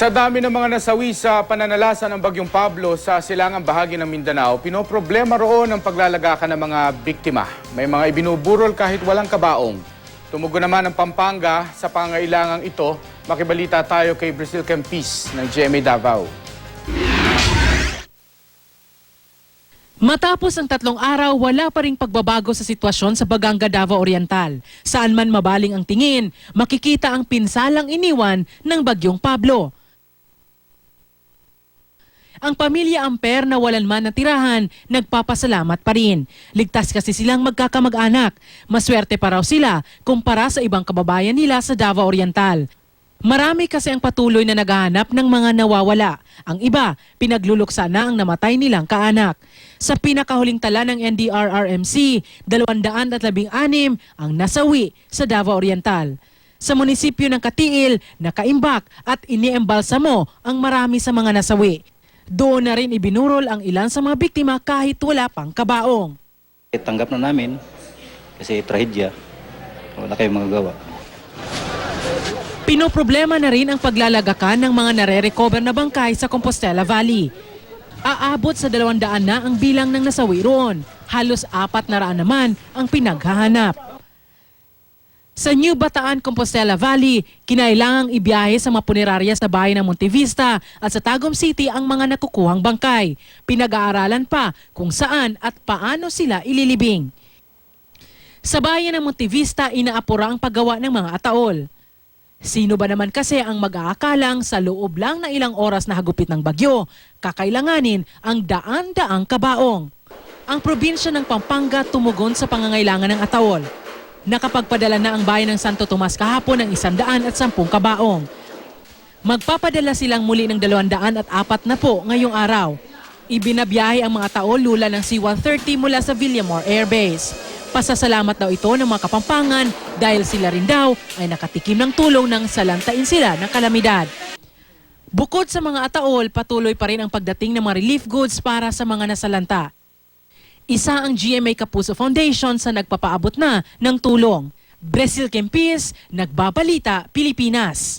Sa dami ng mga nasawi sa pananalasa ng Bagyong Pablo sa silangang bahagi ng Mindanao, pinoproblema roon ang paglalagakan ng mga biktima. May mga ibinuburol kahit walang kabaong. Tumugon naman ang Pampanga sa pangailangang ito. Makibalita tayo kay Brazil Campis ng GMA Davao. Matapos ang tatlong araw, wala pa ring pagbabago sa sitwasyon sa Baganga Davao Oriental. Saan man mabaling ang tingin, makikita ang pinsalang iniwan ng Bagyong Pablo. Ang pamilya Amper na walan man ng tirahan, nagpapasalamat pa rin. Ligtas kasi silang magkakamag-anak. Maswerte pa raw sila kumpara sa ibang kababayan nila sa Davao Oriental. Marami kasi ang patuloy na naghahanap ng mga nawawala. Ang iba, pinagluluksa na ang namatay nilang kaanak. Sa pinakahuling tala ng NDRRMC, 216 ang nasawi sa Davao Oriental. Sa munisipyo ng Katiil, nakaimbak at iniembalsamo ang marami sa mga nasawi. Doon na rin ibinurol ang ilan sa mga biktima kahit wala pang kabaong. Eh, Tanggap na namin kasi trahedya. Wala kayong magagawa. Pinoproblema na rin ang paglalagakan ng mga nare-recover na bangkay sa Compostela Valley. Aabot sa 200 na ang bilang ng nasawi roon. Halos apat na raan naman ang pinaghahanap. Sa New Bataan, Compostela Valley, kinailangang ibiyahe sa mga punerarya sa bayan ng Montevista at sa Tagum City ang mga nakukuhang bangkay. Pinag-aaralan pa kung saan at paano sila ililibing. Sa bayan ng Montevista, inaapura ang paggawa ng mga ataol. Sino ba naman kasi ang mag-aakalang sa loob lang na ilang oras na hagupit ng bagyo, kakailanganin ang daan-daang kabaong. Ang probinsya ng Pampanga tumugon sa pangangailangan ng ataol. Nakapagpadala na ang bayan ng Santo Tomas kahapon ng isandaan at sampung kabaong. Magpapadala silang muli ng dalawandaan at apat na po ngayong araw. Ibinabiyahe ang mga taol lula ng C-130 mula sa Villamore Air Base. Pasasalamat daw ito ng mga kapampangan dahil sila rin daw ay nakatikim ng tulong ng salantain sila ng kalamidad. Bukod sa mga ataol, patuloy pa rin ang pagdating ng mga relief goods para sa mga nasalanta. Isa ang GMA Kapuso Foundation sa nagpapaabot na ng tulong. Brazil Kempis, Nagbabalita, Pilipinas.